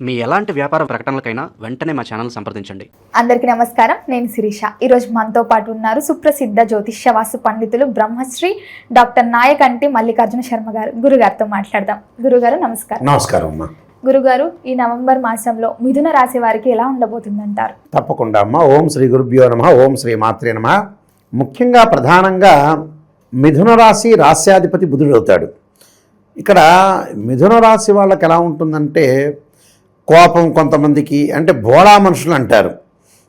మీ ఎలాంటి వ్యాపార ప్రకటనలకైనా వెంటనే మా ఛానల్ సంప్రదించండి. అందరికీ నమస్కారం. నేను శిరీష. ఈరోజు మనతో పాటు ఉన్నారు సుప్రసిద్ధ జ్యోతిష్య వాస్తు పండితులు బ్రహ్మశ్రీ డాక్టర్ నాయకంటి మల్లికార్జున శర్మ గారు. గురుగారితో మాట్లాడదాం. గురుగారు నమస్కారం. నమస్కారం అమ్మా. గురుగారు ఈ నవంబర్ మాసంలో మిథున రాశి వారికి ఎలా ఉండబోతుందంటారు? తప్పకుండా అమ్మ. ఓం శ్రీ గురుభ్యో నమ. ఓం శ్రీ మాత్రే నమ. ముఖ్యంగా ప్రధానంగా మిథున రాశి రాస్యాధిపతి బుధుడు అవుతాడు ఇక్కడ మిథున రాశి వాళ్ళకి ఎలా ఉంటుందంటే కోపం కొంతమందికి అంటే భోళా మనుషులు అంటారు.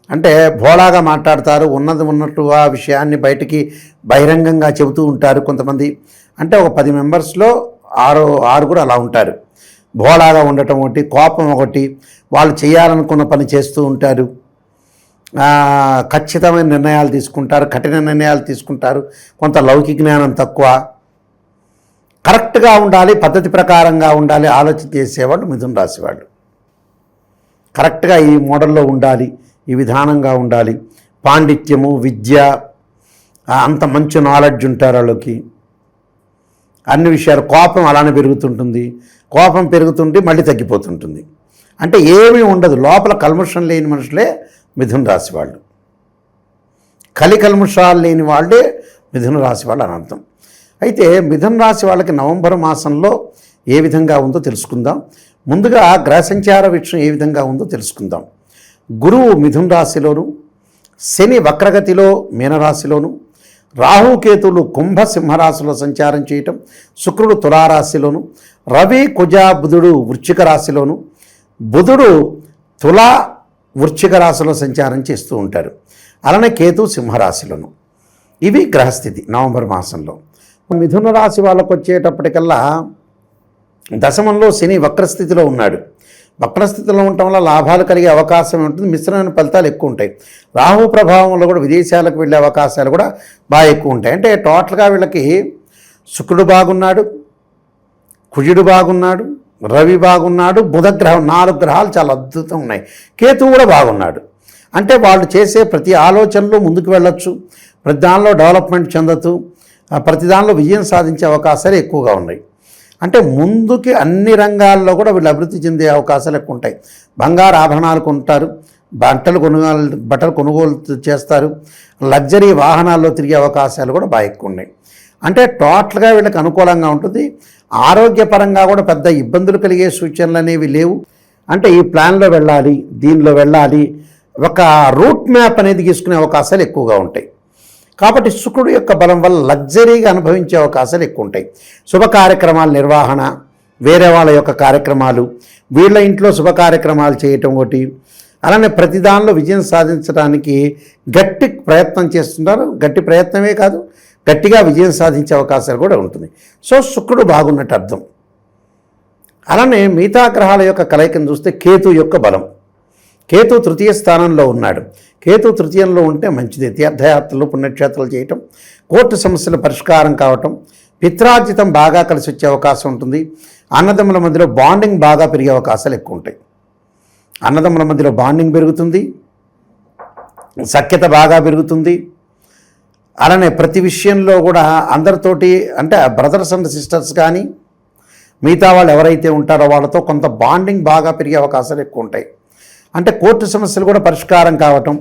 అంటే భోళాగా మాట్లాడతారు ఉన్నది ఉన్నట్టు ఆ విషయాన్ని బయటికి బహిరంగంగా చెబుతూ ఉంటారు కొంతమంది. అంటే ఒక పది మెంబర్స్లో ఆరు ఆరుగురు అలా ఉంటారు. భోళాగా ఉండటం ఒకటి కోపం ఒకటి వాళ్ళు చేయాలనుకున్న పని చేస్తూ ఉంటారు. ఖచ్చితమైన నిర్ణయాలు తీసుకుంటారు కఠిన నిర్ణయాలు తీసుకుంటారు. కొంత లౌకిక జ్ఞానం తక్కువ. కరెక్ట్గా ఉండాలి పద్ధతి ప్రకారంగా ఉండాలి ఆలోచన చేసేవాళ్ళు మిథున రాశివాళ్ళు కరెక్ట్గా ఈ మోడల్లో ఉండాలి ఈ విధానంగా ఉండాలి. పాండిత్యము విద్య అంత మంచి నాలెడ్జ్ ఉంటారు వాళ్ళకి. అన్ని విషయాలు కోపం అలానే పెరుగుతుంటుంది. కోపం పెరుగుతుంటే మళ్ళీ తగ్గిపోతుంటుంది. అంటే ఏమీ ఉండదు. లోపల కల్మషం లేని మనుషులే మిథున రాశి వాళ్ళు. కలి కల్మషాలు లేని వాళ్ళే మిథున రాశి వాళ్ళు అని అర్థం అయితే మిథున రాశి వాళ్ళకి నవంబర్ మాసంలో ఏ విధంగా ఉందో తెలుసుకుందాం. ముందుగా గ్రహ సంచార విషయం ఏ విధంగా ఉందో తెలుసుకుందాం. గురువు మిథున రాశిలోను శని వక్రగతిలో మీనరాశిలోను రాహుకేతులు కుంభ సింహరాశిలో సంచారం చేయటం శుక్రుడు తులారాశిలోను రవి కుజ బుధుడు వృశ్చిక రాశిలోను బుధుడు తులా వృశ్చిక రాశిలో సంచారం చేస్తూ ఉంటారు. అలానే కేతు సింహరాశిలోను. ఇవి గ్రహస్థితి నవంబర్ మాసంలో. మిథున రాశి వాళ్ళకు వచ్చేటప్పటికల్లా దశమంలో శని వక్రస్థితిలో ఉన్నాడు. వక్రస్థితిలో ఉండటం వల్ల లాభాలు కలిగే అవకాశం ఉంటుంది. మిశ్రమైన ఫలితాలు ఎక్కువ ఉంటాయి. రాహు ప్రభావంలో కూడా విదేశాలకు వెళ్ళే అవకాశాలు కూడా బాగా ఎక్కువ ఉంటాయి. అంటే టోటల్గా వీళ్ళకి శుక్రుడు బాగున్నాడు కుజుడు బాగున్నాడు రవి బాగున్నాడు బుధగ్రహం నాలుగు గ్రహాలు చాలా అద్భుతంగా ఉన్నాయి. కేతువు కూడా బాగున్నాడు. అంటే వాళ్ళు చేసే ప్రతి ఆలోచనలో ముందుకు వెళ్ళొచ్చు. ప్రతి దానిలో డెవలప్మెంట్ చెందుతూ ప్రతి దానిలో విజయం సాధించే అవకాశాలు ఎక్కువగా ఉన్నాయి. అంటే ముందుకి అన్ని రంగాల్లో కూడా వీళ్ళు అభివృద్ధి చెందే అవకాశాలు ఎక్కువ ఉంటాయి. బంగారు ఆభరణాలు కొంటారు బట్టలు కొనుగోలు బట్టలు కొనుగోలు చేస్తారు లగ్జరీ వాహనాల్లో తిరిగే అవకాశాలు కూడా బాగా ఎక్కువ ఉన్నాయి. అంటే టోటల్గా వీళ్ళకి అనుకూలంగా ఉంటుంది. ఆరోగ్యపరంగా కూడా పెద్ద ఇబ్బందులు కలిగే సూచనలు అనేవి లేవు. అంటే ఈ ప్లాన్లో వెళ్ళాలి దీనిలో వెళ్ళాలి ఒక రూట్ మ్యాప్ అనేది తీసుకునే అవకాశాలు ఎక్కువగా ఉంటాయి. కాబట్టి శుక్రుడు యొక్క బలం వల్ల లగ్జరీగా అనుభవించే అవకాశాలు ఎక్కువ ఉంటాయి శుభ కార్యక్రమాల నిర్వహణ వేరే వాళ్ళ యొక్క కార్యక్రమాలు వీళ్ళ ఇంట్లో శుభ కార్యక్రమాలు చేయటం ఒకటి. అలానే ప్రతిదానిలో విజయం సాధించడానికి గట్టి ప్రయత్నం చేస్తున్నారు. గట్టి ప్రయత్నమే కాదు గట్టిగా విజయం సాధించే అవకాశాలు కూడా ఉంటుంది సో శుక్రుడు బాగున్నట్టు అర్థం. అలానే మిగతా గ్రహాల యొక్క కలయికను చూస్తే కేతు యొక్క బలం. కేతు తృతీయ స్థానంలో ఉన్నాడు. కేతు తృతీయంలో ఉంటే మంచిది. తీర్థయాత్రలు పుణ్యక్షేత్రాలు చేయటం కోర్టు సమస్యల పరిష్కారం కావటం పిత్రార్జితం బాగా కలిసి వచ్చే అవకాశం ఉంటుంది. అన్నదమ్ముల మధ్యలో బాండింగ్ బాగా పెరిగే అవకాశాలు ఎక్కువ ఉంటాయి అన్నదమ్ముల మధ్యలో బాండింగ్ పెరుగుతుంది. సఖ్యత బాగా పెరుగుతుంది. అలానే ప్రతి విషయంలో కూడా అందరితోటి అంటే బ్రదర్స్ అండ్ సిస్టర్స్ కానీ మిగతా వాళ్ళు ఎవరైతే ఉంటారో వాళ్ళతో కొంత బాండింగ్ బాగా పెరిగే అవకాశాలు ఎక్కువ ఉంటాయి అంటే కోర్టు సమస్యలు కూడా పరిష్కారం కావటం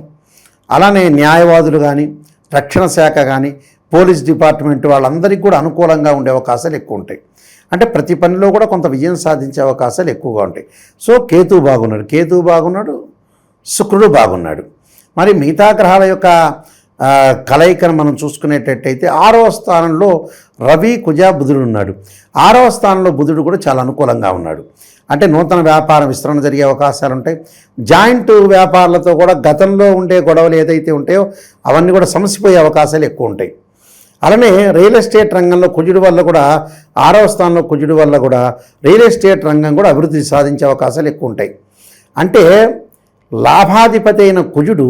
అలానే న్యాయవాదులు కానీ రక్షణ శాఖ కానీ పోలీస్ డిపార్ట్మెంట్ వాళ్ళందరికీ కూడా అనుకూలంగా ఉండే అవకాశాలు ఎక్కువ ఉంటాయి. అంటే ప్రతి పనిలో కూడా కొంత విజయం సాధించే అవకాశాలు ఎక్కువగా ఉంటాయి. సో కేతు బాగున్నాడు కేతు బాగున్నాడు శుక్రుడు బాగున్నాడు. మరి మిగతా గ్రహాల యొక్క కలయికను మనం చూసుకునేటట్టయితే ఆరవ స్థానంలో రవి కుజ బుధుడు ఉన్నాడు. ఆరవ స్థానంలో బుధుడు కూడా చాలా అనుకూలంగా ఉన్నాడు. అంటే నూతన వ్యాపార విస్తరణ జరిగే అవకాశాలు ఉంటాయి జాయింట్ వ్యాపారాలతో కూడా గతంలో ఉండే గొడవలు ఏదైతే ఉంటాయో అవన్నీ కూడా సమసిపోయే అవకాశాలు ఎక్కువ ఉంటాయి అలానే రియల్ ఎస్టేట్ రంగంలో కుజుడు వల్ల కూడా ఆరవ స్థానంలో కుజుడు వల్ల కూడా రియల్ ఎస్టేట్ రంగం కూడా అభివృద్ధి సాధించే అవకాశాలు ఎక్కువ ఉంటాయి అంటే లాభాధిపతి అయిన కుజుడు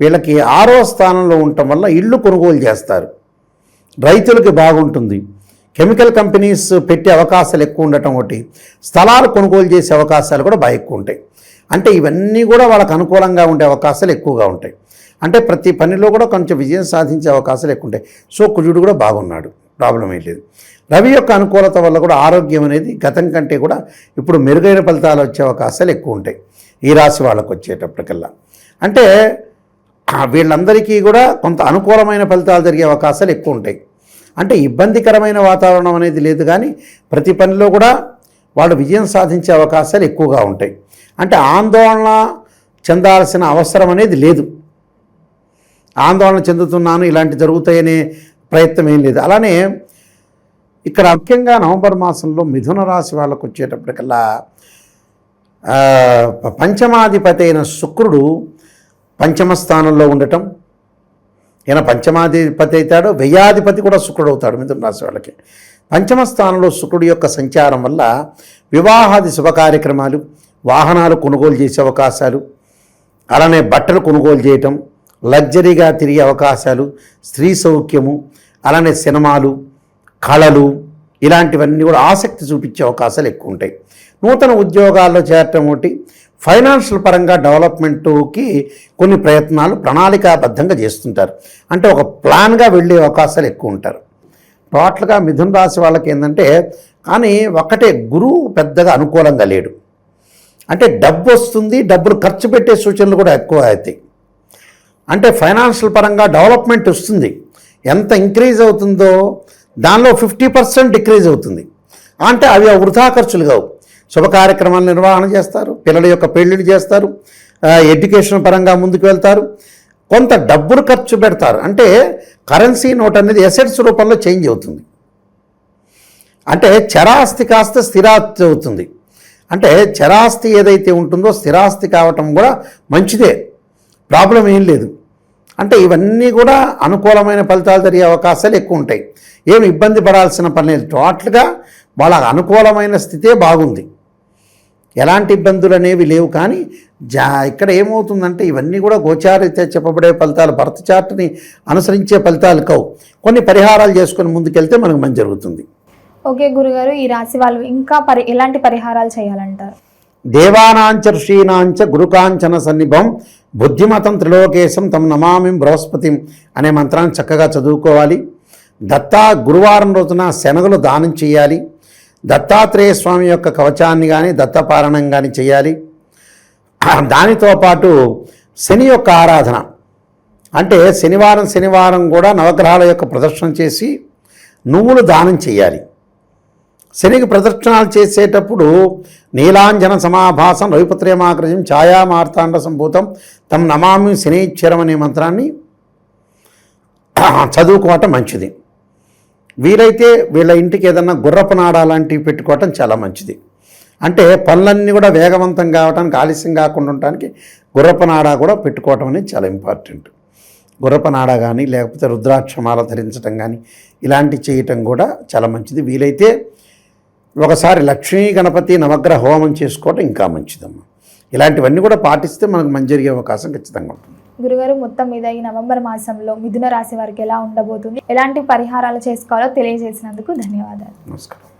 వీళ్ళకి ఆరో స్థానంలో ఉండటం వల్ల ఇళ్ళు కొనుగోలు చేస్తారు. రైతులకి బాగుంటుంది. కెమికల్ కంపెనీస్ పెట్టే అవకాశాలు ఎక్కువ ఉండటం ఒకటి స్థలాలు కొనుగోలు చేసే అవకాశాలు కూడా బాగా ఎక్కువ ఉంటాయి. అంటే ఇవన్నీ కూడా వాళ్ళకు అనుకూలంగా ఉండే అవకాశాలు ఎక్కువగా ఉంటాయి. అంటే ప్రతి పనిలో కూడా కొంచెం విజయం సాధించే అవకాశాలు ఎక్కువ ఉంటాయి. సో కుజుడు కూడా బాగున్నాడు. ప్రాబ్లం ఏం లేదు. రవి యొక్క అనుకూలత వల్ల కూడా ఆరోగ్యం అనేది గతం కంటే కూడా ఇప్పుడు మెరుగైన ఫలితాలు వచ్చే అవకాశాలు ఎక్కువ ఉంటాయి. ఈ రాశి వాళ్ళకు వచ్చేటప్పటికల్లా. అంటే వీళ్ళందరికీ కూడా కొంత అనుకూలమైన ఫలితాలు జరిగే అవకాశాలు ఎక్కువ ఉంటాయి. అంటే ఇబ్బందికరమైన వాతావరణం అనేది లేదు కానీ ప్రతి పనిలో కూడా వాళ్ళు విజయం సాధించే అవకాశాలు ఎక్కువగా ఉంటాయి. అంటే ఆందోళన చెందాల్సిన అవసరం అనేది లేదు. ఆందోళన చెందుతున్నాను ఇలాంటి జరుగుతాయనే ప్రయత్నం ఏం లేదు. అలానే ఇక్కడ ముఖ్యంగా నవంబర్ మాసంలో మిథున రాశి వాళ్ళకు వచ్చేటప్పటికల్లా పంచమాధిపతి అయిన శుక్రుడు పంచమ స్థానంలో ఉండటం ఈయన పంచమాధిపతి అవుతాడు వ్యయాధిపతి కూడా శుక్రుడు అవుతాడు మిథున రాశి వాళ్ళకి. పంచమ స్థానంలో శుక్రుడి యొక్క సంచారం వల్ల వివాహాది శుభ కార్యక్రమాలు వాహనాలు కొనుగోలు చేసే అవకాశాలు అలానే బట్టలు కొనుగోలు చేయటం లగ్జరీగా తిరిగే అవకాశాలు స్త్రీ సౌఖ్యము అలానే సినిమాలు కళలు ఇలాంటివన్నీ కూడా ఆసక్తి చూపించే అవకాశాలు ఎక్కువ ఉంటాయి. నూతన ఉద్యోగాల్లో చేరటం ఒకటి ఫైనాన్షియల్ పరంగా డెవలప్మెంట్కి కొన్ని ప్రయత్నాలు ప్రణాళికాబద్ధంగా చేస్తుంటారు. అంటే ఒక ప్లాన్గా వెళ్ళే అవకాశాలు ఎక్కువ ఉంటారు. టోటల్గా మిథున రాశి వాళ్ళకి ఏంటంటే కానీ ఒక్కటే గురువు పెద్దగా అనుకూలంగా లేడు. అంటే డబ్బు వస్తుంది డబ్బులు ఖర్చు పెట్టే సూచనలు కూడా ఎక్కువ అవుతాయి. అంటే ఫైనాన్షియల్ పరంగా డెవలప్మెంట్ వస్తుంది. ఎంత ఇంక్రీజ్ అవుతుందో దానిలో ఫిఫ్టీ పర్సెంట్ డిక్రీజ్ అవుతుంది. అంటే అవి వృధా ఖర్చులు కావు. శుభ కార్యక్రమాలు నిర్వహణ చేస్తారు పిల్లల యొక్క పెళ్ళిళ్ళు చేస్తారు ఎడ్యుకేషన్ పరంగా ముందుకు వెళ్తారు. కొంత డబ్బులు ఖర్చు పెడతారు. అంటే కరెన్సీ నోట్ అనేది ఎసెట్స్ రూపంలో చేంజ్ అవుతుంది. అంటే చరాస్తి కాస్త స్థిరాస్తి అవుతుంది. అంటే చరాస్తి ఏదైతే ఉంటుందో స్థిరాస్తి కావటం కూడా మంచిదే. ప్రాబ్లం ఏం లేదు. అంటే ఇవన్నీ కూడా అనుకూలమైన ఫలితాలు జరిగే అవకాశాలు ఎక్కువ ఉంటాయి. ఏమి ఇబ్బంది పడాల్సిన పని లేదు. టోటల్గా వాళ్ళ అనుకూలమైన స్థితే బాగుంది. ఎలాంటి ఇబ్బందులు అనేవి లేవు కానీ జా ఇక్కడ ఏమవుతుందంటే ఇవన్నీ కూడా గోచారిత చెప్పబడే ఫలితాలు భర్త చార్ట్ని అనుసరించే ఫలితాలు కావు. కొన్ని పరిహారాలు చేసుకొని ముందుకెళ్తే మనకు మంచి జరుగుతుంది. ఓకే గురుగారు ఈ రాశి వాళ్ళు ఇంకా పరి ఎలాంటి పరిహారాలు చేయాలంటారు? దేవానాంచ ఋషీనాంచ గురుకాంచన సన్నిభం బుద్ధిమతం త్రిలోకేశం తమ నమామి బృహస్పతిం అనే మంత్రాన్ని చక్కగా చదువుకోవాలి. దత్తా గురువారం రోజున శనగలు దానం చేయాలి. దత్తాత్రేయ స్వామి యొక్క కవచాన్ని కానీ దత్తపారణం కానీ చేయాలి. దానితో పాటు శని యొక్క ఆరాధన. అంటే శనివారం శనివారం కూడా నవగ్రహాల యొక్క ప్రదర్శన చేసి నువ్వులు దానం చేయాలి. శనికి ప్రదక్షిణాలు చేసేటప్పుడు నీలాంజన సమాభాసం రవిపుత్రేమాకృజం ఛాయామార్తాండ సంభూతం తమ నమామి శనీశ్వరం అనే మంత్రాన్ని చదువుకోవటం మంచిది. వీలైతే వీళ్ళ ఇంటికి ఏదన్నా గుర్రపు నాడ లాంటివి పెట్టుకోవటం చాలా మంచిది. అంటే పనులన్నీ కూడా వేగవంతం కావడానికి ఆలస్యం కాకుండా ఉండటానికి గుర్రపునాడ కూడా పెట్టుకోవటం అనేది చాలా ఇంపార్టెంట్. గుర్రపునాడ కానీ లేకపోతే రుద్రాక్షమాల ధరించడం కానీ ఇలాంటి చేయటం కూడా చాలా మంచిది. వీలైతే ఒకసారి లక్ష్మీ గణపతి నవగ్రహ హోమం చేసుకోవటం ఇంకా మంచిదమ్మా. ఇలాంటివన్నీ కూడా పాటిస్తే మనకు మంచి జరిగే అవకాశం ఖచ్చితంగా ఉంటుంది. గురుగారు మొత్తం మీద ఈ నవంబర్ మాసంలో మిథున రాశి వారికి ఎలా ఉండబోతుంది? ఎలాంటి పరిహారాలు చేసుకోవాలో తెలియజేసినందుకు ధన్యవాదాలు. నమస్కారం.